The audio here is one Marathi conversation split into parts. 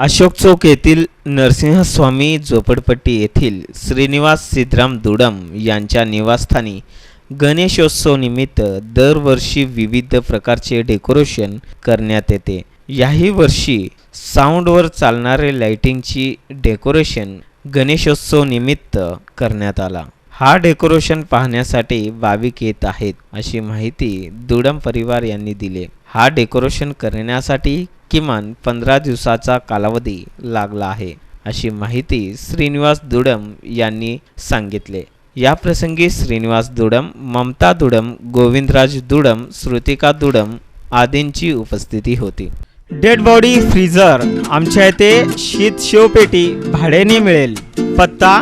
अशोक चौक येथील नरसिंहस्वामी झोपडपट्टी येथील श्रीनिवास सिद्धराम दुडम यांच्या निवासस्थानी गणेशोत्सवनिमित्त दरवर्षी विविध प्रकारचे डेकोरेशन करण्यात येते. याही वर्षी साऊंडवर चालणारे लाइटिंगची डेकोरेशन गणेशोत्सव निमित्त करण्यात आला. हा डेकोरेशन पाहण्यासाठी भाविक येत आहेत अशी माहिती दुडम परिवार यांनी दिली. हा डेकोरेशन करण्यासाठी किमान पंधरा दिवसाचा कालावधी लागला आहे अशी माहिती श्रीनिवास दुडम यांनी सांगितले. याप्रसंगी श्रीनिवास दुडम ममता दुडम गोविंदराज दुडम श्रुतिका दुडम आदींची उपस्थिती होती. डेड बॉडी फ्रीजर आमच्या इथे शीत शेवपेटी भाड्याने मिळेल. पत्ता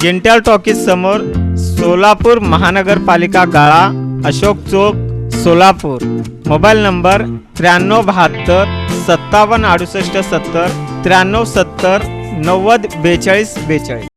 जेंटल टॉकीज समोर सोलापूर महानगरपालिका गाळा अशोक चौक सोलापूर. मोबाईल नंबर त्र्याण्णव बहात्तर सत्तावन्न अडुसष्ट सत्तर त्र्याण्णव सत्तर नव्वद बेचाळीस बेचाळीस.